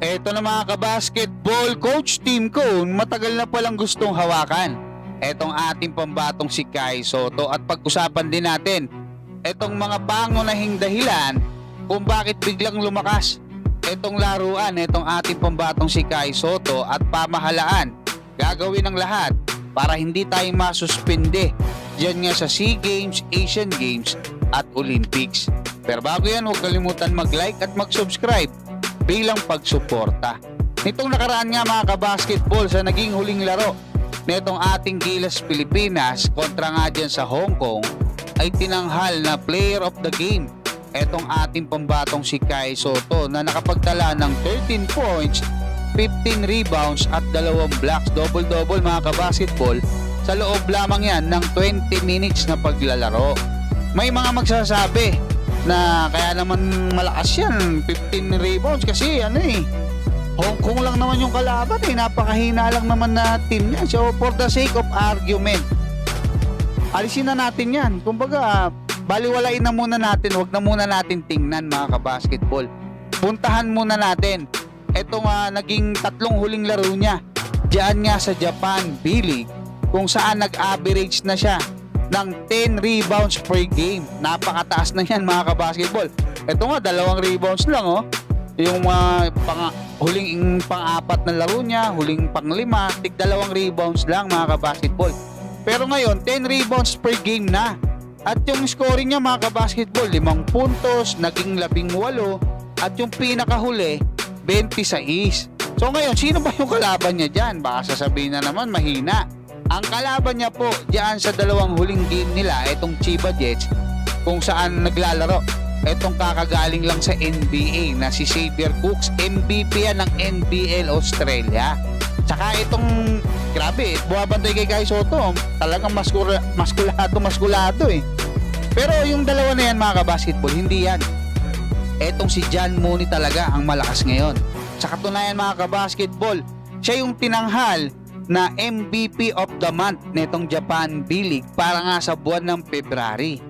Eto na mga kabasketball coach team ko, matagal na palang gustong hawakan. Etong ating pambatong si Kai Soto at pag-usapan din natin etong mga pangunahing dahilan kung bakit biglang lumakas etong laruan, etong ating pambatong si Kai Soto at pamahalaan. Gagawin ng lahat para hindi tayo masuspinde dyan nga sa SEA Games, Asian Games at Olympics. Pero bago yan, huwag kalimutan mag-like at mag-subscribe bilang pagsuporta. Nitong nakaraan nga mga kabasketball sa naging huling laro netong ating Gilas Pilipinas kontra nga dyan sa Hong Kong ay tinanghal na player of the game etong ating pambatong si Kai Soto na nakapagtala ng 13 points, 15 rebounds at dalawang blocks double-double mga kabasketball sa loob lamang yan ng 20 minutes na paglalaro. May mga magsasabi na kaya naman malakas yan 15 rebounds kasi ano eh. Hong Kong lang naman yung kalaban eh. Napakahina lang naman na team niya so for the sake of argument alisin na natin yan. Kumbaga baliwalain na muna natin. Wag na muna natin tingnan mga kabasketball. Puntahan muna natin. Etong uh, naging tatlong huling laro niya. Diyan nga sa Japan B-League kung saan nag-average na siya ng 10 rebounds per game. Napakataas na yan mga kabasketball. Ito nga, dalawang rebounds lang oh. Yung mga pang, huling pang-apat na laro niya, huling pang-lima, tig dalawang rebounds lang mga kabasketball. Pero ngayon, 10 rebounds per game na. At yung scoring niya mga kabasketball, 5 puntos, naging 18, at yung pinakahuli, 26. So ngayon, sino ba yung kalaban niya dyan? Baka sasabihin na naman, mahina. Ang kalaban niya po diyan sa dalawang huling game nila, itong Chiba Jets, kung saan naglalaro. Itong kakagaling lang sa NBA na si Xavier Cooks, MVP yan ng NBL Australia. Tsaka itong, grabe, buwabantay kay Kai Soto, talagang maskura, maskulado, maskulado eh. Pero yung dalawa na yan mga kabasketball, hindi yan. Etong si John Mooney talaga ang malakas ngayon. Sa katunayan mga kabasketball, siya yung tinanghal na MVP of the month netong Japan B-League para nga sa buwan ng February.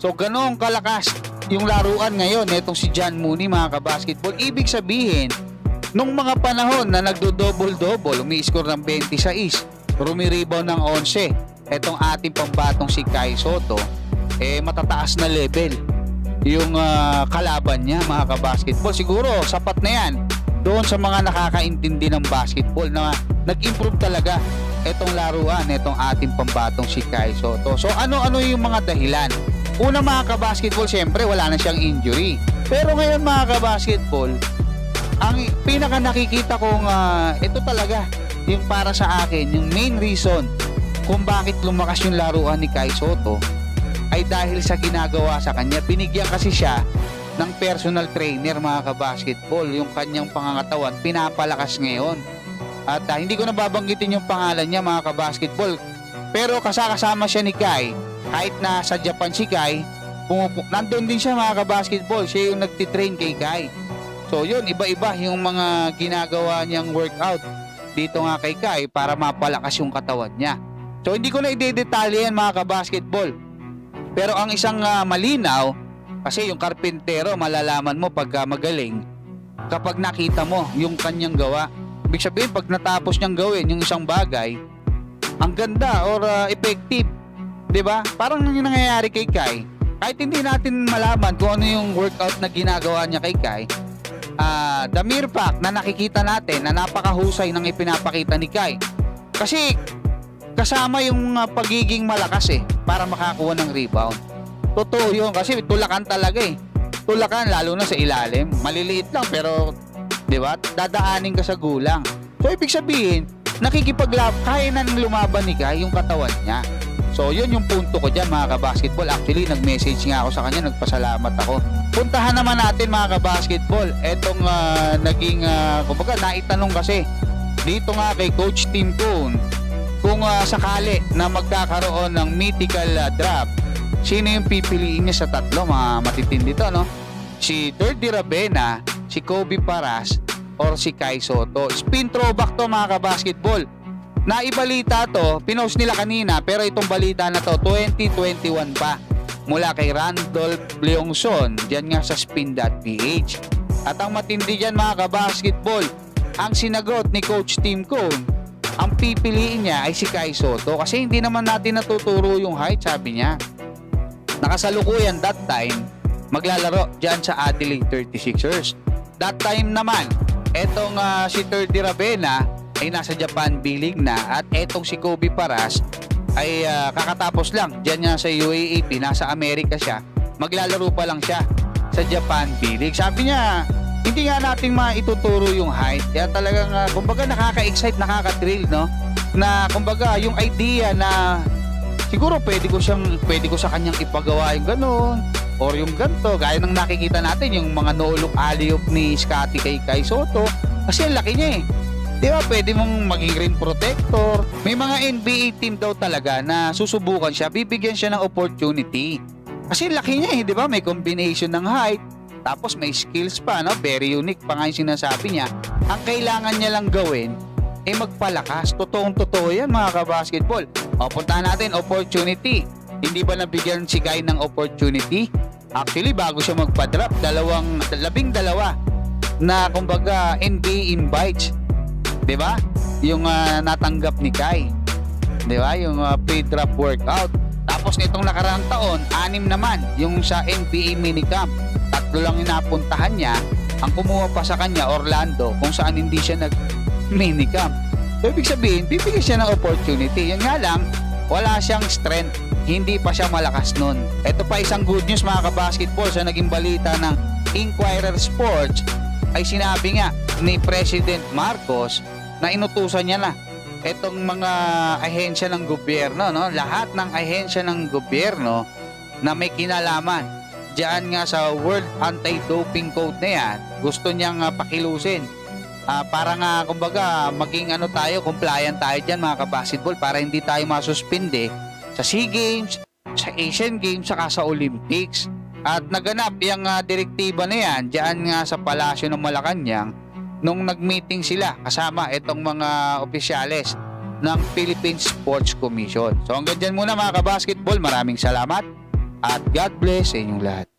So ganong kalakas yung laruan ngayon netong si John Mooney mga kabasketball. Ibig sabihin, nung mga panahon na nagdo-double-double, umi-score ng 26, rumi-rebound ng 11, etong ating pambatong si Kai Soto, eh matataas na level yung uh, kalaban niya mga kabasketball. Siguro sapat na yan doon sa mga nakakaintindi ng basketball na nag-improve talaga itong laruan, itong ating pambatong si Kai Soto. So ano-ano yung mga dahilan? Una mga kabasketball, syempre wala na siyang injury. Pero ngayon mga kabasketball, ang pinaka nakikita kong uh, ito talaga yung para sa akin, yung main reason kung bakit lumakas yung laruan ni Kai Soto ay dahil sa ginagawa sa kanya. Binigyan kasi siya ng personal trainer mga kabasketball. Yung kanyang pangangatawan, pinapalakas ngayon. At uh, hindi ko na babanggitin yung pangalan niya mga kabasketball. Pero kasakasama siya ni Kai. Kahit na sa Japan si Kai, pumupu- nandun din siya mga kabasketball. Siya yung nagtitrain kay Kai. So yun, iba-iba yung mga ginagawa niyang workout dito nga kay Kai para mapalakas yung katawan niya. So hindi ko na i-detalye yan mga kabasketball. Pero ang isang uh, malinaw, kasi yung karpintero malalaman mo pagka magaling kapag nakita mo yung kanyang gawa. Ibig sabihin pag natapos niyang gawin yung isang bagay, ang ganda or uh, effective. ba? Parang yung nangyayari kay Kai. Kahit hindi natin malaman kung ano yung workout na ginagawa niya kay Kai, uh, the mere fact na nakikita natin na napakahusay ng ipinapakita ni Kai. Kasi kasama yung uh, pagiging malakas eh para makakuha ng rebound. Totoo yun kasi tulakan talaga eh. Tulakan lalo na sa ilalim. Maliliit lang pero 'di ba? Dadaanin ka sa gulang. So ibig sabihin, nakikipaglab kaya na ng lumaban ni Kai yung katawan niya. So yun yung punto ko diyan mga kabasketball. Actually nag-message nga ako sa kanya, nagpasalamat ako. Puntahan naman natin mga kabasketball. Etong uh, naging uh, kumbaga naitanong kasi dito nga kay Coach Tim Cone kung uh, sakali na magkakaroon ng mythical uh, draft, sino yung pipiliin niya sa tatlo? Mga matitindi to, no? Si Dirty Rabena, si Kobe Paras, or si Kai Soto. Spin throwback to mga kabasketball. Naibalita to, pinost nila kanina, pero itong balita na to, 2021 pa. Mula kay Randolph Leongson, dyan nga sa spin.ph. At ang matindi dyan mga kabasketball, ang sinagot ni Coach Tim Cone, ang pipiliin niya ay si Kai Soto kasi hindi naman natin natuturo yung height, sabi niya. Nakasalukuyan that time, maglalaro dyan sa Adelaide 36ers. That time naman, etong ah, si Terdy Ravena ay nasa Japan B-League na at etong si Kobe Paras ay ah, kakatapos lang dyan niya sa UAAP, nasa Amerika siya. Maglalaro pa lang siya sa Japan B-League. Sabi niya, hindi nga natin maituturo yung height. Kaya talagang, ah, kumbaga nakaka-excite, nakaka-thrill, no? Na, kumbaga, yung idea na siguro pwede ko siyang, pwede ko sa kanyang ipagawa yung ganun or yung ganto gaya ng nakikita natin yung mga no-look alley-oop ni Scotty kay Kai Soto kasi laki niya eh. Di ba pwede mong maging rim protector. May mga NBA team daw talaga na susubukan siya bibigyan siya ng opportunity. Kasi laki niya eh di ba? May combination ng height tapos may skills pa no? Very unique pa nga yung sinasabi niya. Ang kailangan niya lang gawin ay magpalakas. Totoong totoo yan mga kabasketball. O puntahan natin opportunity. Hindi ba nabigyan si Kai ng opportunity? Actually, bago siya magpa-drop, dalawang, labing dalawa na kumbaga NBA invites. 'Di ba? Yung ah, natanggap ni Kai. 'Di ba? Yung ah, pre-drop workout. Tapos nitong nakaraang taon, anim naman yung sa NBA minicamp. Tatlo lang yung napuntahan niya. Ang kumuha pa sa kanya, Orlando, kung saan hindi siya nag minicamp. So, ibig sabihin, bibigyan siya ng opportunity. Yan nga lang, wala siyang strength hindi pa siya malakas nun. Ito pa isang good news mga kabasketball sa naging balita ng Inquirer Sports ay sinabi nga ni President Marcos na inutusan niya na itong mga ahensya ng gobyerno, no? lahat ng ahensya ng gobyerno na may kinalaman diyan nga sa World Anti-Doping Code na yan, gusto niyang ah, pakilusin. Ah, para nga kumbaga maging ano tayo, compliant tayo diyan mga kabasketball para hindi tayo masuspinde sa SEA Games, sa Asian Games, saka sa Olympics. At naganap yung ah, direktiba na yan diyan nga sa palasyo ng Malacanang nung nag-meeting sila kasama itong mga opisyales ng Philippine Sports Commission. So hanggang dyan muna mga kabasketball. Maraming salamat at God bless sa inyong lahat.